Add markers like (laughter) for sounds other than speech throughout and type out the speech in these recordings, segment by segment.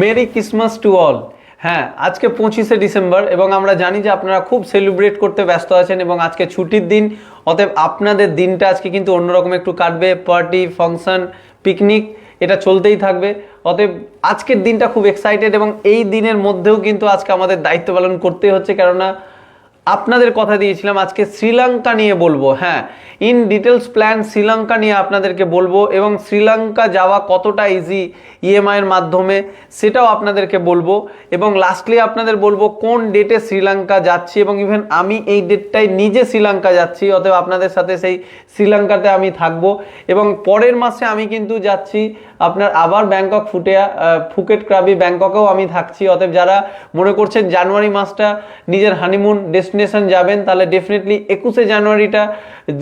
Merry Christmas to all হ্যাঁ আজকে পঁচিশে ডিসেম্বর এবং আমরা জানি যে আপনারা খুব সেলিব্রেট করতে ব্যস্ত আছেন এবং আজকে ছুটির দিন, অতএব আপনাদের দিনটা আজকে কিন্তু অন্যরকম একটু কাটবে পার্টি ফাংশন পিকনিক এটা চলতেই থাকবে। অতএব আজকের দিনটা খুব এক্সাইটেড এবং এই দিনের মধ্যেও কিন্তু আজকে আমাদের দায়িত্ব পালন করতেই হচ্ছে। কেননা আপনাদের কথা দিয়েছিলাম, আজকে শ্রীলঙ্কা নিয়ে বলব হ্যাঁ। ইন ডিটেলস প্ল্যান শ্রীলঙ্কা নিয়ে আপনাদেরকে বলব এবং শ্রীলঙ্কা যাওয়া কতটা ইজি ইএমআইয়ের মাধ্যমে সেটাও আপনাদেরকে বলব। এবং লাস্টলি আপনাদের বলব কোন ডেটে শ্রীলঙ্কা যাচ্ছি এবং ইভেন আমি এই ডেটটাই নিজে শ্রীলঙ্কা যাচ্ছি, অতএব আপনাদের সাথে সেই শ্রীলঙ্কাতে আমি থাকব। এবং পরের মাসে আমি কিন্তু যাচ্ছি আপনার আবার ব্যাংকক ফুটিয়া ফুকেট ক্রাবি ব্যাংককেও আমি থাকছি। অতএব যারা মনে করছেন জানুয়ারি মাসটা নিজের হানিমুন ডেস্টিনেশন যাবেন, তাহলে ডেফিনেটলি একুশে জানুয়ারিটা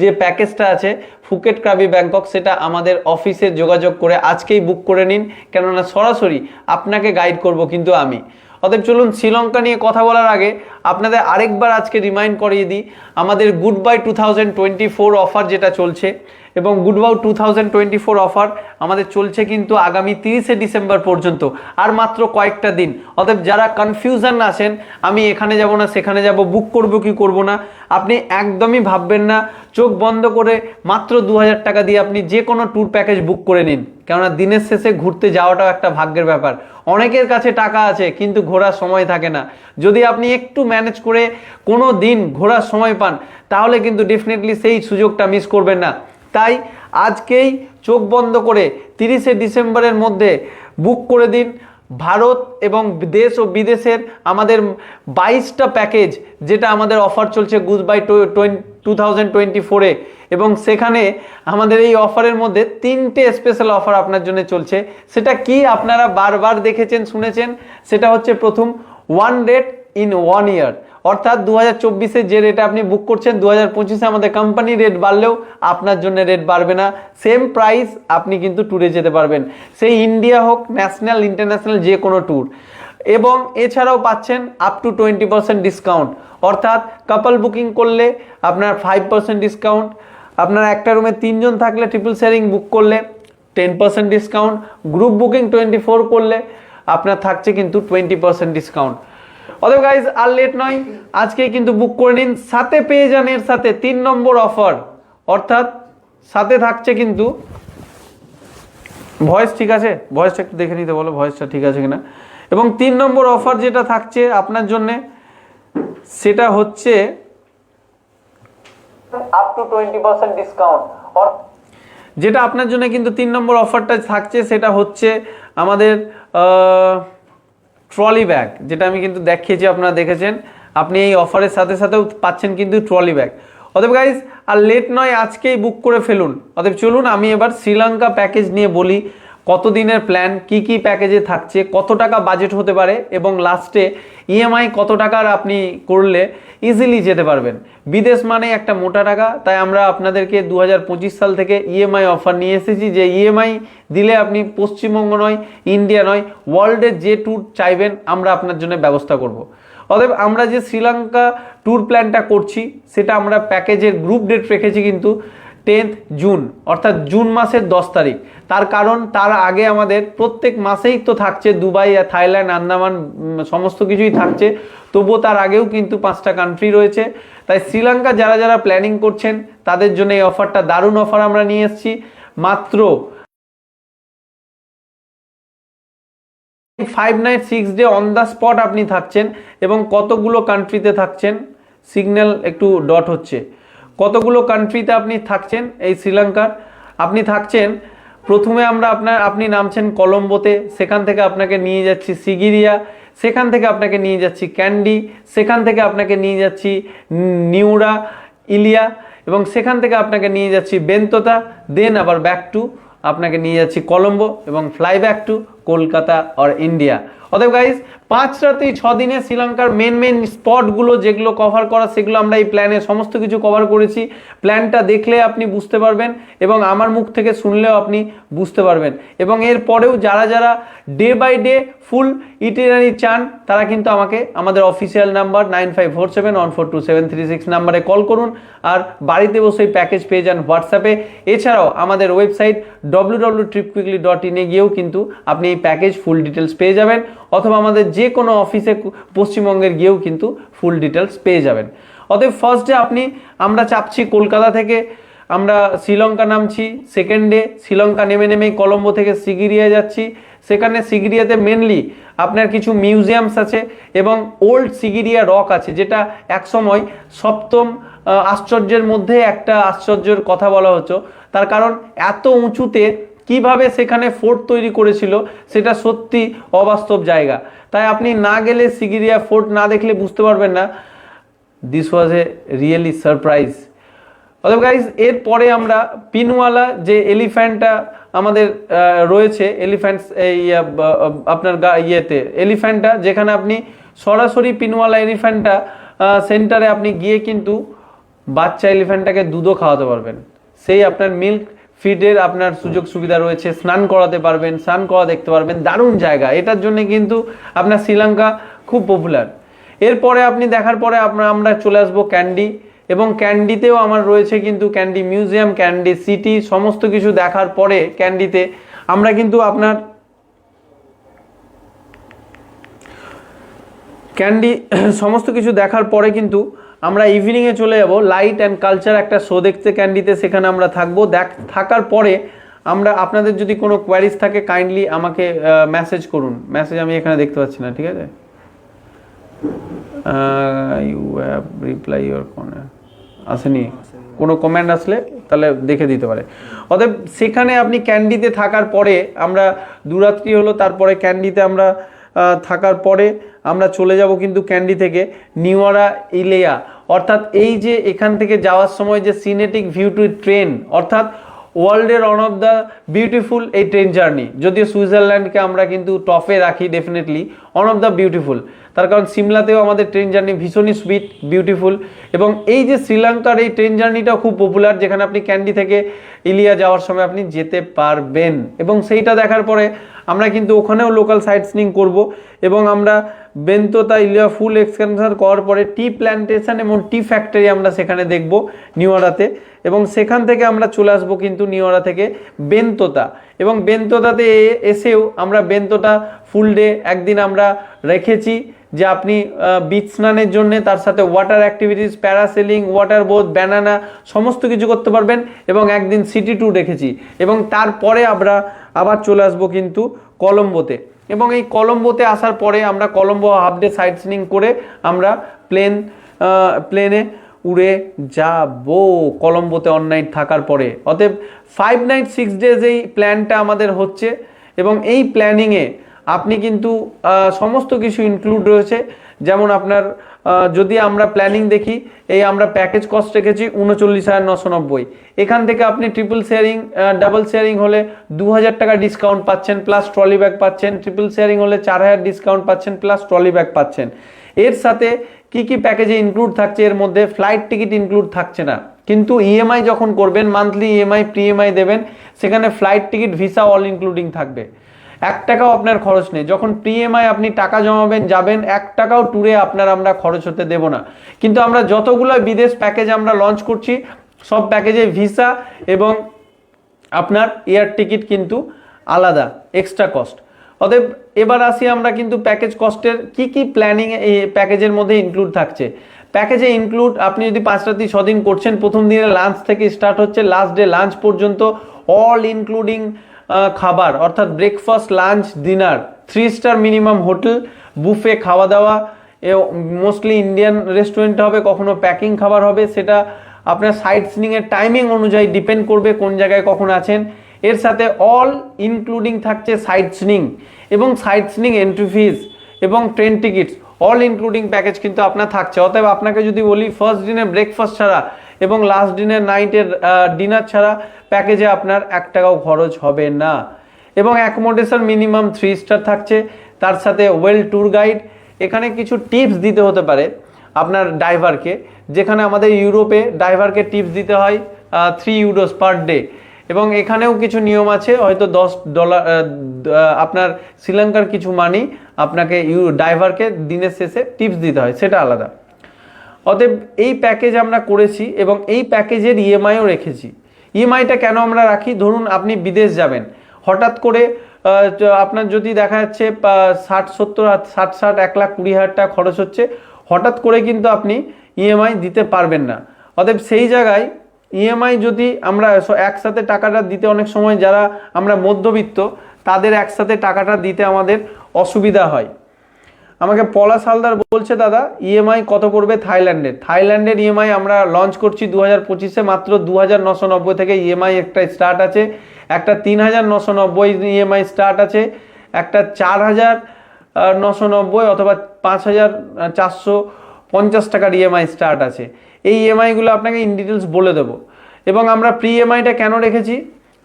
যে প্যাকেজটা আছে, ফুকেট ক্রাবি ব্যাংকক, সেটা আমাদের অফিসে যোগাযোগ করে আজকেই বুক করে নিন। কেননা সরাসরি আপনাকে গাইড করব কিন্তু আমি। অতএব চলুন, শ্রীলঙ্কা নিয়ে কথা বলার আগে আপনাদের আরেকবার আজকে রিমাইন্ড করিয়ে দিই আমাদের good bye two thousand twenty four offer যেটা চলছে এবং good bye two twenty four offer আমাদের চলছে কিন্তু আগামী তিরিশে ডিসেম্বর পর্যন্ত, আর মাত্র কয়েকটা দিন। অতএব যারা কনফিউশন আছেন, আমি এখানে যাব না, সেখানে যাব বুক করব কি করব না, আপনি একদমই ভাববেন না, চোখ বন্ধ করে মাত্র দু হাজার টাকা দিয়ে আপনি যে কোনো ট্যুর প্যাকেজ বুক করে নিন। কেননা দিনের শেষে ঘুরতে যাওয়াটাও একটা ভাগ্যের ব্যাপার। অনেকের কাছে টাকা আছে, কিন্তু ঘোরার সময় থাকে না। যদি আপনি একটু ম্যানেজ করে কোনো দিন ঘোরার সময় পান, তাহলে কিন্তু ডেফিনেটলি সেই সুযোগটা মিস করবেন না। তাই আজকেই চোখ বন্ধ করে তিরিশে ডিসেম্বরের মধ্যে বুক করে দিন। ভারত এবং দেশ ও বিদেশের আমাদের বাইশটা প্যাকেজ যেটা আমাদের অফার চলছে good bye two thousand twenty ফোরে এবং সেখানে আমাদের এই অফারের মধ্যে তিনটে স্পেশাল অফার আপনার জন্য চলছে। সেটা কি আপনারা বারবার দেখেছেন, শুনেছেন? সেটা হচ্ছে প্রথম one rate in one year অর্থাৎ দু হাজার যে রেটে আপনি বুক করছেন দু হাজার পঁচিশে আমাদের কোম্পানি রেট বাড়লেও আপনার জন্য রেট বাড়বে না। সেম প্রাইস আপনি কিন্তু ট্যুরে যেতে পারবেন। সেই ইন্ডিয়া হোক ন্যাশনাল ইন্টারন্যাশনাল যে কোনো ট্যুর এবং এছাড়াও পাচ্ছেন up to twenty percent discount অর্থাৎ কাপল বুকিং করলে আপনার ফাইভ পার্সেন্ট ডিসকাউন্ট আপনার একটা রুমে তিনজন থাকলে ট্রিপল শেয়ারিং বুক করলে ten percent discount group booking twenty four করলে আপনার থাকছে কিন্তু টোয়েন্টি পার্সেন্ট ডিসকাউন্ট অতএব গাইজ আর লেট নয়। আজকে কিন্তু বুক করে নিন। সাথে পেয়ে যান এর সাথে তিন নম্বর অফার অর্থাৎ সাথে থাকছে কিন্তু ভয়েস ঠিক আছে? ভয়েসটা একটু দেখে নিতে বলো ভয়েসটা ঠিক আছে কিনা? এবং তিন নম্বর অফার যেটা থাকছে আপনার জন্যে সেটা হচ্ছে up to twenty percent discount যেটা আপনার জন্য কিন্তু তিন নম্বর অফারটা থাকছে সেটা হচ্ছে আমাদের ট্রলি ব্যাগ, যেটা আমি কিন্তু দেখিয়েছি, আপনারা দেখেছেন। আপনি এই অফারের সাথে সাথেও পাচ্ছেন কিন্তু ট্রলি ব্যাগ। অতএব গাইজ আর লেট নয়, আজকেই বুক করে ফেলুন। অতএব চলুন, আমি এবার শ্রীলঙ্কা প্যাকেজ নিয়ে বলি কত দিনের প্ল্যান কি কি প্যাকেজে থাকছে, কত টাকা বাজেট হতে পারে, এবং লাস্টে ইএমআই কত টাকার আপনি করলে ইজিলি যেতে পারবেন। বিদেশ মানে একটা মোটা টাকা, তাই আমরা আপনাদেরকে দু হাজার পঁচিশ সাল থেকে ইএমআই অফার নিয়ে এসেছি, যে ইএমআই দিলে আপনি পশ্চিমবঙ্গ নয় ইন্ডিয়া নয় ওয়ার্ল্ডের যে ট্যুর চাইবেন, আমরা আপনার জন্য ব্যবস্থা করব। অতএব আমরা যে শ্রীলঙ্কা ট্যুর প্ল্যানটা করছি, সেটা আমরা প্যাকেজের গ্রুপ ডেট রেখেছি কিন্তু টেন্থ জুন, অর্থাৎ জুন মাসের দশ তারিখ। তার কারণ, তার আগে আমাদের প্রত্যেক মাসেই তো থাকছে দুবাই, থাইল্যান্ড, আন্দামান সমস্ত কিছুই থাকছে। তবুও তার আগেও কিন্তু পাঁচটা কান্ট্রি রয়েছে। তাই শ্রীলঙ্কা যারা যারা প্ল্যানিং করছেন, তাদের জন্য এই অফারটা দারুণ অফার আমরা নিয়ে এসেছি। মাত্র five night six day on the spot আপনি থাকছেন এবং কতগুলো কান্ট্রিতে থাকছেন? সিগন্যাল একটু ডট হচ্ছে। কতগুলো কান্ট্রিতে আপনি থাকছেন এই শ্রীলঙ্কার আপনি থাকছেন, প্রথমে আমরা আপনার, আপনি নামছেন কলম্বোতে, সেখান থেকে আপনাকে নিয়ে যাচ্ছি সিগিরিয়া, সেখান থেকে আপনাকে নিয়ে যাচ্ছি ক্যান্ডি, সেখান থেকে আপনাকে নিয়ে যাচ্ছি নিউরা, ইলিয়া, এবং সেখান থেকে আপনাকে নিয়ে যাচ্ছি বেন্ততা দেন আবার ব্যাক টু আপনাকে নিয়ে যাচ্ছি কলম্বো এবং fly back to Kolkata or India অতএব গাইজ পাঁচ রাতেই ছ দিনে শ্রীলঙ্কার মেন মেন স্পটগুলো যেগুলো কভার করা, সেগুলো আমরা এই প্ল্যানে সমস্ত কিছু কভার করেছি। প্ল্যানটা দেখলে আপনি বুঝতে পারবেন এবং আমার মুখ থেকে শুনলেও আপনি বুঝতে পারবেন। এবং এর পরেও যারা যারা day by day full itinerary চান, তারা কিন্তু আমাকে, আমাদের official number nine five four seven one four two seven three six নাম্বারে কল করুন আর বাড়িতে বসেই প্যাকেজ পেয়ে যান হোয়াটসঅ্যাপে এছাড়াও আমাদের website W W trip quickly dot ইনে গিয়েও কিন্তু আপনি এই প্যাকেজ ফুল ডিটেলস পেয়ে যাবেন। অথবা আমাদের যে কোনো অফিসে পশ্চিমবঙ্গের গিয়েও কিন্তু ফুল ডিটেলস পেয়ে যাবেন। অতএব ফার্স্ট ডে আপনি, আমরা চাপছি কলকাতা থেকে, আমরা শ্রীলঙ্কা নামছি সেকেন্ড ডে শ্রীলঙ্কা নেমে নেমেই কলম্বো থেকে সিগিরিয়া যাচ্ছি। সেখানে সিগিরিয়াতে মেনলি আপনার কিছু মিউজিয়ামস আছে এবং ওল্ড সিগিরিয়া রক আছে, যেটা একসময় সপ্তম আশ্চর্যের মধ্যে একটা আশ্চর্যের কথা বলা হতো। তার কারণ এত উঁচুতে কীভাবে সেখানে ফোর্ট তৈরি করেছিল, সেটা সত্যি অবাস্তব জায়গা। তাই আপনি না গেলে সিগিরিয়া ফোর্ট না দেখলে বুঝতে পারবেন না। This was a really surprise অতএব গাইজ এরপরে আমরা পিনওয়ালা যে এলিফ্যান্টটা আমাদের রয়েছে, এলিফ্যান্টস এই আপনার ইয়েতে, এলিফ্যান্টটা, যেখানে আপনি সরাসরি পিনওয়ালা এলিফ্যান্টটা সেন্টারে আপনি গিয়ে কিন্তু বাচ্চা এলিফ্যান্টটাকে দুধও খাওয়াতে পারবেন। সেই আপনার মিল্ক ফিডের আপনার সুযোগ সুবিধা রয়েছে স্নান করাতে পারবেন স্নান করা দেখতে পারবেন দারুণ জায়গা। এটার জন্য কিন্তু আপনার শ্রীলঙ্কা খুব পপুলার এরপরে আপনি দেখার পরে আপনার আমরা চলে আসব ক্যান্ডি। এবং ক্যান্ডিতেও আমার রয়েছে কিন্তু ক্যান্ডি মিউজিয়াম ক্যান্ডি সিটি সমস্ত কিছু দেখার পরে ক্যান্ডিতে আমরা কিন্তু আপনার ক্যান্ডি (clears throat) সমস্ত কিছু দেখার পরে কিন্তু আমরা ইভিনিংয়ে চলে যাব। লাইট অ্যান্ড কালচার একটা শো দেখতে ক্যান্ডিতে সেখানে আমরা থাকব। দেখ, থাকার পরে আমরা আপনাদের যদি কোনো কোয়ারিজ থাকে কাইন্ডলি আমাকে মেসেজ করুন। মেসেজ আমি এখানে দেখতে পাচ্ছি না, ঠিক আছে? রিপ্লাই ইউর আসেনি? কোনো কমেন্ট আসলে তাহলে দেখে দিতে পারে। অতএব সেখানে আপনি ক্যান্ডিতে থাকার পরে আমরা দুরাত্রি হলো, তারপরে ক্যান্ডিতে আমরা থাকার পরে আমরা চলে যাব কিন্তু ক্যান্ডি থেকে। নিওয়ারা ইলেয়া অর্থাৎ এই যে এখান থেকে যাওয়ার সময় যে সিনেটিক ভিউ টু ট্রেন, অর্থাৎ ওয়ার্ল্ডের ওয়ান অফ দ্য বিউটিফুল এই ট্রেন জার্নি, যদিও সুইজারল্যান্ডকে আমরা কিন্তু টপে রাখি definitely one of the beautiful তার কারণ সিমলাতেও আমাদের ট্রেন জার্নি ভীষণই সুইট বিউটিফুল এবং এই যে শ্রীলঙ্কার এই ট্রেন জার্নিটাও খুব পপুলার যেখানে আপনি ক্যান্ডি থেকে ইলিয়া যাওয়ার সময় আপনি যেতে পারবেন। এবং সেইটা দেখার পরে আমরা কিন্তু ওখানেও লোকাল সাইট সিনিং করব এবং আমরা বেন্তোতা ইলিয়া ফুল এক্সকারশন করার পরে টি প্ল্যান্টেশন এবং টি ফ্যাক্টরি আমরা সেখানে দেখব নিওয়ারাতে এবং সেখান থেকে আমরা চলে আসব কিন্তু নিওয়ারা থেকে বেন্তোতা এবং বেন্তোতাতে এসেও আমরা বেন্তোটা ফুল ডে একদিন আমরা রেখেছি যে আপনি বিচ স্নানের জন্য তার সাথে water activities parasailing water boat banana সমস্ত কিছু করতে পারবেন এবং একদিন সিটি ট্যুর রেখেছি এবং তারপরে আমরা আবার চলে আসব কিন্তু কলম্বোতে এবং এই কলম্বোতে আসার পরে আমরা Colombo half day sightseeing করে আমরা প্লেন প্লেনে উড়ে যাব কলম্বোতে অন নাইট থাকার পরে। অতএব ফাইভ নাইট সিক্স ডেজ এই প্ল্যানটা আমাদের হচ্ছে এবং এই প্ল্যানিংয়ে আপনি কিন্তু সমস্ত কিছু ইনক্লুড রয়েছে। যেমন আপনার যদি আমরা প্ল্যানিং দেখি, এই আমরা প্যাকেজ কস্ট রেখেছি উনচল্লিশ হাজার নশো নব্বই। এখান থেকে আপনি ট্রিপল শেয়ারিং ডাবল শেয়ারিং হলে দু হাজার টাকা ডিসকাউন্ট পাচ্ছেন প্লাস ট্রলি ব্যাগ পাচ্ছেন ট্রিপল শেয়ারিং হলে চার হাজার ডিসকাউন্ট পাচ্ছেন প্লাস ট্রলি ব্যাগ পাচ্ছেন। এর সাথে কি কি প্যাকেজে ইনক্লুড থাকছে? এর মধ্যে ফ্লাইট টিকিট ইনক্লুড থাকছে না। কিন্তু ইএমআই যখন করবেন মান্থলি ইএমআই প্রি ইএমআই দেবেন, সেখানে flight ticket visa all including থাকবে। এক টাকাও আপনার খরচ নেই। যখন পিএমআই আপনি টাকা জমাবেন, যাবেন, এক টাকাও ট্যুরে আপনার আমরা খরচ হতে দেব না। কিন্তু আমরা যতগুলো বিদেশ প্যাকেজ আমরা লঞ্চ করছি, সব প্যাকেজে ভিসা এবং আপনার এয়ার টিকিট কিন্তু আলাদা এক্সট্রা কস্ট অতএব এবার আসি আমরা কিন্তু প্যাকেজ কস্টের কি কি প্ল্যানিং এই প্যাকেজের মধ্যে ইনক্লুড থাকছে। প্যাকেজে ইনক্লুড আপনি যদি পাঁচ রাতি ছদিন করছেন, প্রথম দিনে লাঞ্চ থেকে স্টার্ট হচ্ছে লাস্ট ডে লাঞ্চ পর্যন্ত অল ইনক্লুডিং খাবার, অর্থাৎ breakfast lunch dinner three star minimum hotel buffet খাওয়া দাওয়া মোস্টলি ইন্ডিয়ান রেস্টুরেন্ট হবে, কখনো প্যাকিং খাবার হবে, সেটা আপনার সাইট সিনিংয়ের টাইমিং অনুযায়ী ডিপেন্ড করবে কোন জায়গায় কখন আছেন। এর সাথে অল ইনক্লুডিং থাকছে সাইট সিনিং এবং সাইট সিনিং এন্ট্রি ফিজ এবং train tickets all including package কিন্তু আপনার থাকছে। অতএব আপনাকে যদি বলি ফার্স্ট দিনে ব্রেকফাস্ট ছাড়া এবং লাস্ট দিনের নাইটের ডিনার ছাড়া প্যাকেজে আপনার এক টাকাও খরচ হবে না। এবং অ্যাকোমোডেশন মিনিমাম থ্রি স্টার থাকছে। তার সাথে ওয়েল ট্যুর গাইড এখানে কিছু টিপস দিতে হতে পারে আপনার ড্রাইভারকে যেখানে আমাদের ইউরোপে ড্রাইভারকে টিপস দিতে হয় থ্রি ইউরোস পার ডে এবং এখানেও কিছু নিয়ম আছে, হয়তো দশ ডলার আপনার শ্রীলঙ্কার কিছু মানি আপনাকে ইউ ড্রাইভারকে দিনের শেষে টিপস দিতে হয়, সেটা আলাদা। অতএব এই প্যাকেজ আমরা করেছি এবং এই প্যাকেজের ইএমআইও রেখেছি। ইএমআইটা কেন আমরা রাখি? ধরুন আপনি বিদেশ যাবেন। হঠাৎ করে আপনার যদি দেখা যাচ্ছে ষাট, সত্তর, ষাট ষাট, এক লাখ, কুড়ি হাজার টাকা খরচ হচ্ছে, হঠাৎ করে কিন্তু আপনি ইএমআই দিতে পারবেন না। অতএব সেই জায়গায় ইএমআই যদি আমরা একসাথে টাকাটা দিতে অনেক সময় যারা আমরা মধ্যবিত্ত, তাদের একসাথে টাকাটা দিতে আমাদের অসুবিধা হয়। আমাকে পলাশ হালদার বলছে, দাদা ইএমআই কত পড়বে থাইল্যান্ডের থাইল্যান্ডের ইএমআই আমরা লঞ্চ করছি দু হাজার পঁচিশে, মাত্র দু হাজার নশো নব্বই থেকে ইএমআই একটা স্টার্ট আছে, একটা তিন হাজার নশো নব্বই ইএমআই স্টার্ট আছে, একটা চার হাজার নশো নব্বই অথবা পাঁচ হাজার চারশো পঞ্চাশ টাকার ইএমআই স্টার্ট আছে। এই ইএমআইগুলো আপনাকে ইন ডিটেলস বলে দেবো। এবং আমরা প্রি ইএমআইটা কেন রেখেছি?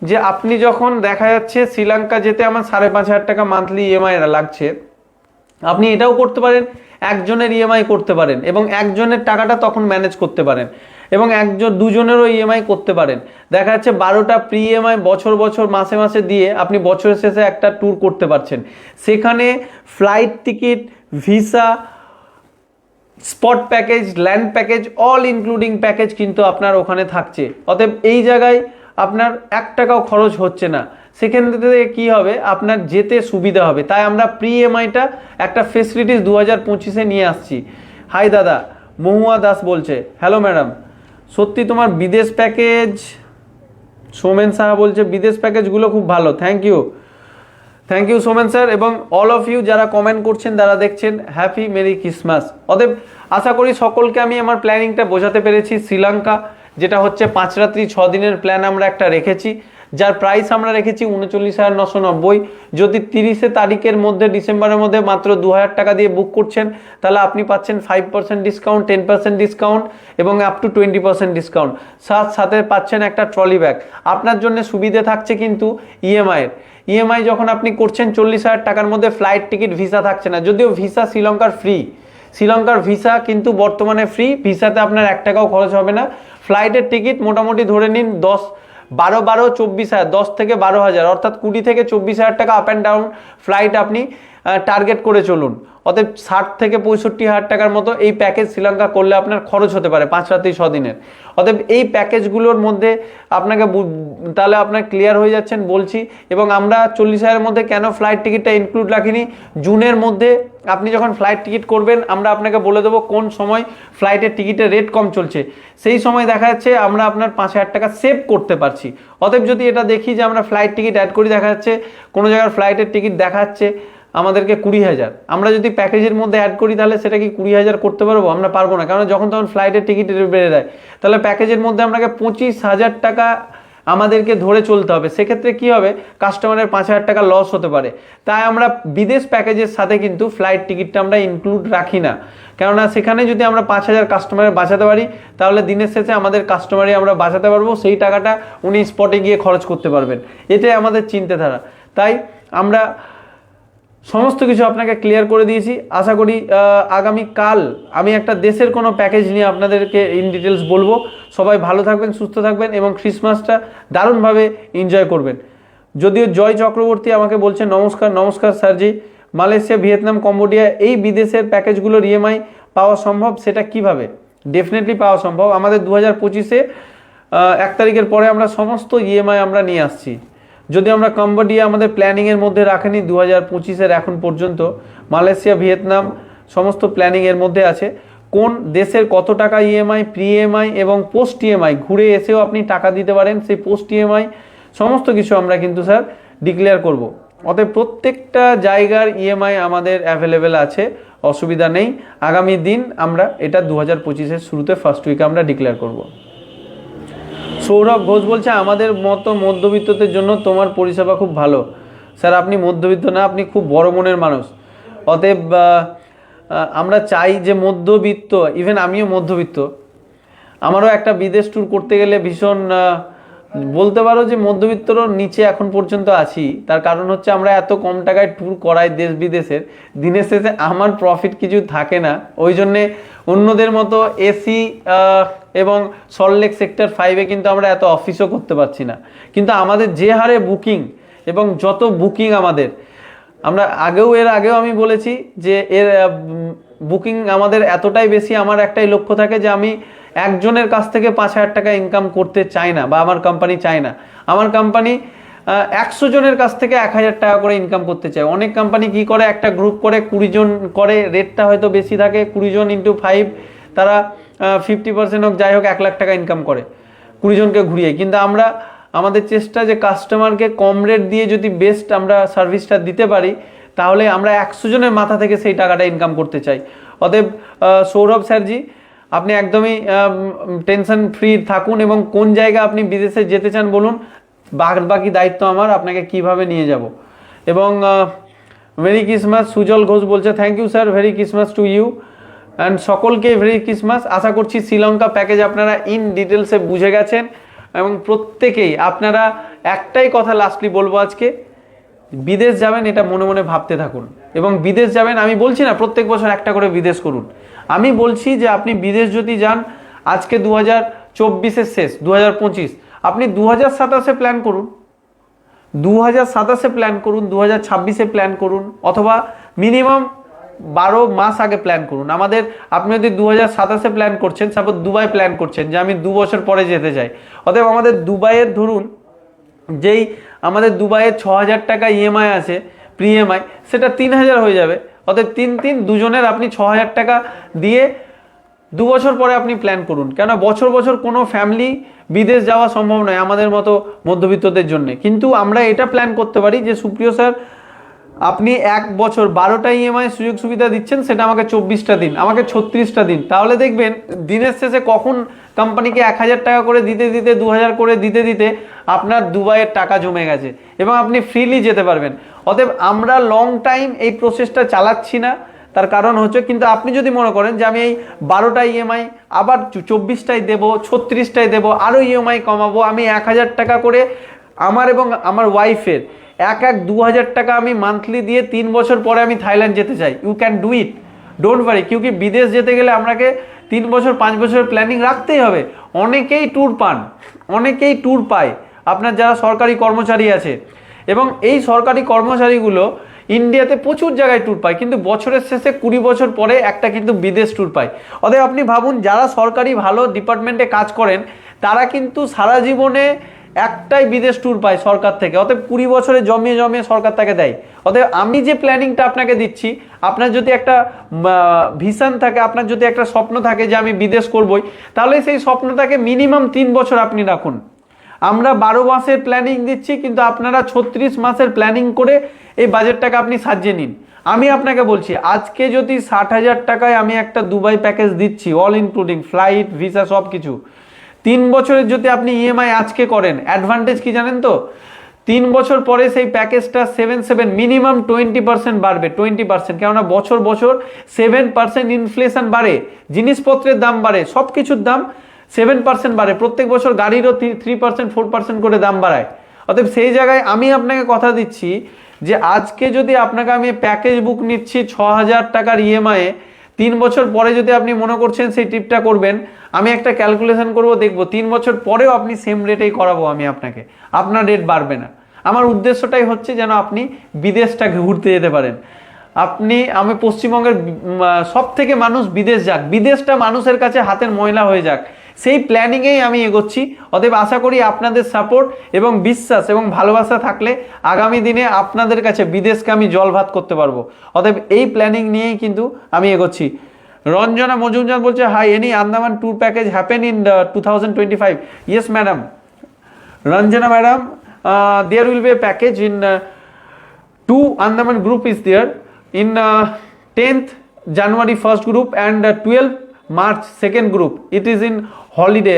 যে আপনি যখন দেখা যাচ্ছে শ্রীলঙ্কা যেতে আমার সাড়ে পাঁচ হাজার টাকা মান্থলি ইএমআই লাগছে আপনি এটাও করতে পারেন, একজনের ইএমআই করতে পারেন এবং একজনের টাকাটা তখন ম্যানেজ করতে পারেন এবং একজন, দুজনেরও ইএমআই করতে পারেন। দেখা যাচ্ছে বারোটা প্রি ইএমআই বছর বছর, মাসে মাসে দিয়ে আপনি বছরের শেষে একটা ট্যুর করতে পারছেন। সেখানে flight ticket visa spot package land package all including package কিন্তু আপনার ওখানে থাকছে। অতএব এই জায়গায় আপনার এক টাকাও খরচ হচ্ছে না। সেখান থেকে কী হবে? আপনার যেতে সুবিধা হবে। তাই আমরা প্রি এমআইটা একটা ফেসিলিটিস দু হাজার পঁচিশে নিয়ে আসছি। হাই দাদা, মহুয়া দাস বলছে হ্যালো ম্যাডাম সত্যি তোমার বিদেশ প্যাকেজ সোমেন সাহা বলছে, বিদেশ প্যাকেজগুলো খুব ভালো thank you thank you Somen sir এবং অল অফ ইউ যারা কমেন্ট করছেন যারা দেখছেন হ্যাপি মেরি ক্রিসমাস অতএব আশা করি সকলকে আমি আমার প্ল্যানিংটা বোঝাতে পেরেছি। শ্রীলঙ্কা, যেটা হচ্ছে পাঁচ রাত্রি ছ দিনের প্ল্যান আমরা একটা রেখেছি। যার প্রাইস আমরা রেখেছি উনচল্লিশ হাজার নশো নব্বই। যদি তিরিশে তারিখের মধ্যে, ডিসেম্বরের মধ্যে মাত্র দু হাজার টাকা দিয়ে বুক করছেন, তাহলে আপনি পাচ্ছেন five percent discount ten percent discount এবং up to twenty percent discount সাথ, সাথে পাচ্ছেন একটা ট্রলি ব্যাগ আপনার জন্য সুবিধে থাকছে কিন্তু ইএমআইয়ের ইএমআই যখন আপনি করছেন, চল্লিশ হাজার টাকার মধ্যে ফ্লাইট টিকিট ভিসা থাকছে না। যদিও ভিসা শ্রীলঙ্কার ফ্রি শ্রীলঙ্কার ভিসা কিন্তু বর্তমানে ফ্রি ভিসাতে আপনার এক টাকাও খরচ হবে না। ফ্লাইটের টিকিট মোটামুটি ধরে নিন দশ বারো বারো, চব্বিশ হাজার, দশ থেকে বারো হাজার, অর্থাৎ কুড়ি থেকে চব্বিশ হাজার টাকা আপ অ্যান্ড ডাউন ফ্লাইট আপনি টার্গেট করে চলুন। অতএব ষাট থেকে পঁয়ষট্টি হাজার টাকার মতো এই প্যাকেজ শ্রীলঙ্কা করলে আপনার খরচ হতে পারে, পাঁচ রাতেই ছ দিনের। অতএব এই প্যাকেজগুলোর মধ্যে আপনাকে তাহলে আপনার ক্লিয়ার হয়ে যাচ্ছেন বলছি। এবং আমরা চল্লিশ হাজারের মধ্যে কেন ফ্লাইট টিকিটটা ইনক্লুড রাখিনি? জুনের মধ্যে আপনি যখন ফ্লাইট টিকিট করবেন, আমরা আপনাকে বলে দেবো কোন সময় ফ্লাইটের টিকিটের রেট কম চলছে। সেই সময় দেখা যাচ্ছে আমরা আপনার পাঁচ হাজার টাকা সেভ করতে পারছি। অতএব যদি এটা দেখি যে আমরা ফ্লাইট টিকিট অ্যাড করি, দেখা যাচ্ছে কোনো জায়গার ফ্লাইটের টিকিট দেখা যাচ্ছে আমাদেরকে কুড়ি হাজার। আমরা যদি প্যাকেজের মধ্যে অ্যাড করি, তাহলে সেটা কি কুড়ি হাজার করতে পারব, আমরা পারব না। কারণ যখন তখন ফ্লাইটের টিকিট বেড়ে দেয় তাহলে প্যাকেজের মধ্যে আপনাকে পঁচিশ হাজার টাকা আমাদেরকে ধরে চলতে হবে। সেক্ষেত্রে কি হবে? কাস্টমারের পাঁচ হাজার টাকা লস হতে পারে। তাই আমরা বিদেশ প্যাকেজের সাথে কিন্তু ফ্লাইট টিকিটটা আমরা ইনক্লুড রাখি না। কেননা সেখানে যদি আমরা পাঁচ হাজার কাস্টমারের বাঁচাতে পারি, তাহলে দিনের শেষে আমাদের কাস্টমারই আমরা বাঁচাতে পারব। সেই টাকাটা উনি স্পটে গিয়ে খরচ করতে পারবেন। এটাই আমাদের চিন্তাধারা। তাই আমরা সমস্ত কিছু আপনাকে ক্লিয়ার করে দিয়েছি। আশা করি আগামী কাল আমি একটা দেশের কোনো প্যাকেজ নিয়ে আপনাদেরকে ইন ডিটেলস বলব। সবাই ভালো থাকবেন, সুস্থ থাকবেন এবং ক্রিসমাসটা দারুণভাবে এনজয় করবেন। যদিও জয় চক্রবর্তী আমাকে বলছেন নমস্কার নমস্কার স্যারজি। মালয়েশিয়া, ভিয়েতনাম, কম্বোডিয়া এই বিদেশের প্যাকেজগুলোর ইএমআই পাওয়া সম্ভব? সেটা কীভাবে? ডেফিনেটলি পাওয়া সম্ভব। আমাদের দু হাজার পঁচিশে এক তারিখের পরে আমরা সমস্ত ইএমআই আমরা নিয়ে আসছি। যদি আমরা কম্বোডিয়া আমাদের প্ল্যানিংয়ের মধ্যে রাখেনি দু হাজার পঁচিশের এখন পর্যন্ত। মালয়েশিয়া, ভিয়েতনাম সমস্ত প্ল্যানিংয়ের মধ্যে আছে। কোন দেশের কত টাকা ইএমআই প্রি ইএমআই এবং পোস্ট ইএমআই ঘুরে এসেও আপনি টাকা দিতে পারেন, সেই পোস্ট ইএমআই সমস্ত কিছু আমরা কিন্তু, স্যার ডিক্লেয়ার করব। অতএব প্রত্যেকটা জায়গার ইএমআই আমাদের অ্যাভেলেবেল আছে, অসুবিধা নেই। আগামী দিন আমরা এটা দু হাজার পঁচিশের শুরুতে ফার্স্ট উইকে আমরা ডিক্লেয়ার করব। সৌরভ ঘোষ বলছে, আমাদের মতো মধ্যবিত্তদের জন্য তোমার পরিষেবা খুব ভালো। স্যার, আপনি মধ্যবিত্ত না, আপনি খুব বড় মনের মানুষ। অতএব আমরা চাই যে মধ্যবিত্ত ইভেন আমিও মধ্যবিত্ত। আমারও একটা বিদেশ ট্যুর করতে গেলে ভীষণ বলতে পারো যে মধ্যবিত্তর নিচে এখন পর্যন্ত আছি। তার কারণ হচ্ছে আমরা এত কম টাকায় ট্যুর করাই দেশ বিদেশের। দিনের শেষে আমার প্রফিট কিছু থাকে না। ওই জন্যে অন্যদের মতো এসি এবং সল্টলেক সেক্টর ফাইভে কিন্তু আমরা এত অফিসও করতে পারছি না। কিন্তু আমাদের যে হারে বুকিং এবং যত বুকিং আমাদের, আমরা আগেও এর আগেও আমি বলেছি যে এর বুকিং আমাদের এতটাই বেশি, আমার একটাই লক্ষ্য থাকে যে আমি একজনের কাছ থেকে পাঁচ হাজার টাকা ইনকাম করতে চাই না বা আমার কোম্পানি চায় না। আমার কোম্পানি একশো জনের কাছ থেকে এক হাজার টাকা করে ইনকাম করতে চায়। অনেক কোম্পানি কি করে? একটা গ্রুপ করে কুড়ি জন করে রেটটা হয়তো বেশি থাকে, কুড়ি জন ইন্টু ফাইভ তারা ফিফটি পার্সেন্ট হোক, যাই হোক, এক লাখ টাকা ইনকাম করে, কুড়ি জনকে ঘুরিয়ে। কিন্তু আমরা, আমাদের চেষ্টা যে কাস্টমারকে কম রেট দিয়ে যদি বেস্ট আমরা সার্ভিসটা দিতে পারি তাহলে আমরা একশো জনের মাথা থেকে সেই টাকাটা ইনকাম করতে চাই। অতএব সৌরভ স্যারজি, আপনি একদমই টেনশন ফ্রি থাকুন এবং কোন জায়গা আপনি বিদেশে যেতে চান বলুন, বাদ বাকি দায়িত্ব আমার, আপনাকে কীভাবে নিয়ে যাব। এবং ভেরি ক্রিসমাস সুজল ঘোষ বলছে thank you sir very Christmas to you and সকলকে ভেরি ক্রিসমাস আশা করছি শ্রীলঙ্কা প্যাকেজ আপনারা ইন ডিটেলসে বুঝে গেছেন এবং প্রত্যেকেই, আপনারা একটাই কথা লাস্টলি বলব আজকে বিদেশ যাবেন এটা মনে মনে ভাবতে থাকুন। এবং বিদেশ যাবেন, আমি বলছি না প্রত্যেক বছর একটা করে বিদেশ করুন। আমি বলছি যে আপনি বিদেশ যদি যান, আজকে দু হাজার চব্বিশের শেষ দু হাজার পঁচিশ, আপনি দু হাজার সাতাশে প্ল্যান করুন। দু হাজার সাতাশে প্ল্যান করুন দু হাজার ছাব্বিশে প্ল্যান করুন, অথবা মিনিমাম বারো মাস আগে প্ল্যান করুন। আমাদের, আপনি যদি দু হাজার সাতাশে প্ল্যান করছেন সাপোজ দুবাই প্ল্যান করছেন, যে আমি দু বছর পরে যেতে চাই। অতএব আমাদের দুবাইয়ের ধরুন, যেই আমাদের দুবাইয়ের ছ হাজার টাকা ইএমআই আছে প্রি এমআই সেটা তিন হাজার হয়ে যাবে। অতএব তিন তিন দুজনের আপনি ছ হাজার টাকা দিয়ে দু বছর পরে আপনি প্ল্যান করুন। কেন বছর বছর কোনো ফ্যামিলি বিদেশ যাওয়া সম্ভব নয় আমাদের মতো মধ্যবিত্তদের জন্য। কিন্তু আমরা এটা প্ল্যান করতে পারি যে সুপ্রিয় স্যার আপনি এক বছর বারোটা ইএমআই সুযোগ সুবিধা দিচ্ছেন, সেটা আমাকে চব্বিশটা দিন, আমাকে ছত্রিশটা দিন। তাহলে দেখবেন, দিনের শেষে কখন কোম্পানিকে এক হাজার টাকা করে দিতে দিতে, দু হাজার করে দিতে দিতে আপনার দুবাইয়ের টাকা জমে গেছে এবং আপনি ফ্রিলি যেতে পারবেন। অতএব আমরা লং টাইম এই প্রসেসটা চালাচ্ছি না। তার কারণ হচ্ছে, কিন্তু আপনি যদি মনে করেন যে আমি এই বারোটা ইএমআই আবার চব্বিশটাই দেবো, ছত্রিশটাই দেবো, আরও ইএমআই কমাবো, আমি এক হাজার টাকা করে আমার এবং আমার ওয়াইফের এক এক দু হাজার টাকা আমি মান্থলি দিয়ে তিন বছর পরে আমি থাইল্যান্ড যেতে চাই। You can do it don't worry কিউকি বিদেশ যেতে গেলে আপনাকে তিন বছর, পাঁচ বছরের প্ল্যানিং রাখতেই হবে। অনেকেই ট্যুর পান, অনেকেই ট্যুর পায়। আপনার যারা সরকারি কর্মচারী আছে, এবং এই সরকারি কর্মচারীগুলো ইন্ডিয়াতে প্রচুর জায়গায় ট্যুর পায়, কিন্তু বছরের শেষে কুড়ি বছর পরে একটা কিন্তু বিদেশ ট্যুর পায়। অতএব আপনি ভাবুন, যারা সরকারি ভালো ডিপার্টমেন্টে কাজ করেন, তারা কিন্তু সারা জীবনে একটাই বিদেশ ট্যুর পায় সরকার থেকে। অতএব কুড়ি বছরে জমিয়ে জমিয়ে সরকার তাকে দেয়। অতএব আমি যে প্ল্যানিংটা আপনাকে দিচ্ছি, আপনার যদি একটা ভিশন থাকে, আপনার যদি একটা স্বপ্ন থাকে যে আমি বিদেশ করবই, তাহলে সেই স্বপ্নটাকে মিনিমাম তিন বছর আপনি রাখুন। আমরা বারো মাসের প্ল্যানিং দিচ্ছি, কিন্তু আপনারা ছত্রিশ মাসের প্ল্যানিং করে এই বাজেটটাকে আপনি সাজিয়ে নিন। আমি আপনাকে বলছি, আজকে যদি ষাট হাজার টাকায় আমি একটা দুবাই প্যাকেজ দিচ্ছি অল ইনক্লুডিং ফ্লাইট ভিসা সব কিছু তিন বছরের যদি আপনি ইএমআই আজকে করেন অ্যাডভান্টেজ কি জানেন তো? তিন বছর পরে সেই প্যাকেজটা seven seven minimum twenty percent বাড়বে টোয়েন্টি পার্সেন্ট কেননা বছর বছর সেভেন পার্সেন্ট ইনফ্লেশন বাড়ে, জিনিসপত্রের দাম বাড়ে সব কিছুর দাম সেভেন পার্সেন্ট বাড়ে। প্রত্যেক বছর গাড়িরও থ্রি পার্সেন্ট ফোর পার্সেন্ট করে দাম বাড়ায়। অতএব সেই জায়গায় আমি আপনাকে কথা দিচ্ছি যে আজকে যদি আপনাকে আমি প্যাকেজ বুক নিচ্ছি ছ হাজার টাকার ইএমআই তিন বছর পরে যদি আপনি মনে করছেন সেই ট্রিপটা করবেন আমি একটা ক্যালকুলেশন করব, দেখব, তিন বছর পরেও আপনি সেম রেটেই করাবো আমি আপনাকে। আপনার রেট বাড়বে না। আমার উদ্দেশ্যটাই হচ্ছে যেন আপনি বিদেশটাকে ঘুরতে যেতে পারেন। আপনি, আমি পশ্চিমবঙ্গের সব থেকে মানুষ বিদেশ যাক। বিদেশটা মানুষের কাছে হাতের ময়লা হয়ে যাক। সেই প্ল্যানিংয়েই আমি এগোচ্ছি। অতএব আশা করি আপনাদের সাপোর্ট এবং বিশ্বাস এবং ভালোবাসা থাকলে আগামী দিনে আপনাদের কাছে বিদেশকে আমি জল ভাত করতে পারব। অতএব এই প্ল্যানিং নিয়েই কিন্তু আমি এগোচ্ছি। রঞ্জনা মজুমদার বলছে hi any Andaman tour package happen in two yes madam Ranjana madam there will be package in two Andaman group is there in tenth January first group and twelve March second group it is in holiday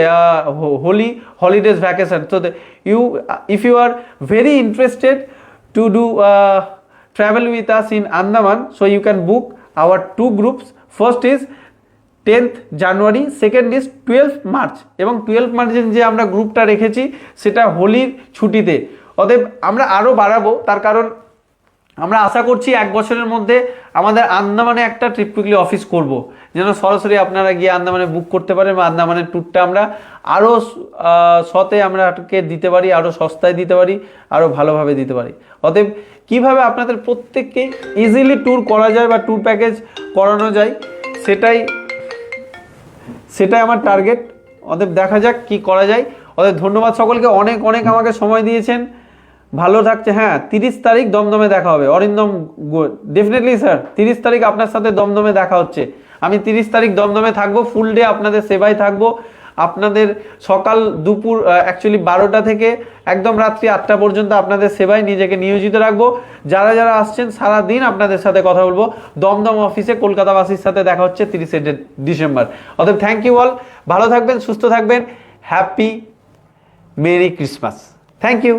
Holi holidays vacation so you if you are very interested to do travel with us in Andaman so you can book our two groups First is tenth January second is twelve March এবং twelve মার্চের যে আমরা গ্রুপটা রেখেছি, সেটা হোলির ছুটিতে। অতএব আমরা আরও বাড়াবো, তার কারণ আমরা আশা করছি এক বছরের মধ্যে আমাদের আন্দামানে একটা ট্রিপ অফিস করব। যেন সরাসরি আপনারা গিয়ে আন্দামানে বুক করতে পারেন বা আন্দামানের ট্যুরটা আমরা আরও সতে আমরা দিতে পারি আরও সস্তায় দিতে পারি আরও ভালোভাবে দিতে পারি। অতএব কীভাবে আপনাদের প্রত্যেককে ইজিলি ট্যুর করা যায় বা ট্যুর প্যাকেজ করানো যায়, সেটাই সেটাই আমার টার্গেট অতএব দেখা যাক কি করা যায়। অতএব ধন্যবাদ সকলকে, অনেক অনেক আমাকে সময় দিয়েছেন। ভালো থাকছে হ্যাঁ তিরিশ তারিখ দমদমে দেখা হবে। অরিন্দম ডেফিনেটলি স্যার তিরিশ তারিখ আপনার সাথে দমদমে দেখা হচ্ছে। আমি তিরিশ তারিখ দমদমে থাকব ফুল ডে আপনাদের সেবায় থাকব। আপনাদের সকাল দুপুর অ্যাকচুয়ালি বারোটা থেকে একদম রাত্রি আটটা পর্যন্ত আপনাদের সেবায় নিজেকে নিয়োজিত রাখব। যারা যারা আসছেন সারা দিন আপনাদের সাথে কথা বলব। দমদম অফিসে কলকাতাবাসীর সাথে দেখা হচ্ছে তিরিশে ডিসেম্বর। অতএব থ্যাংক ইউ অল ভালো থাকবেন, সুস্থ থাকবেন। Happy merry Christmas thank you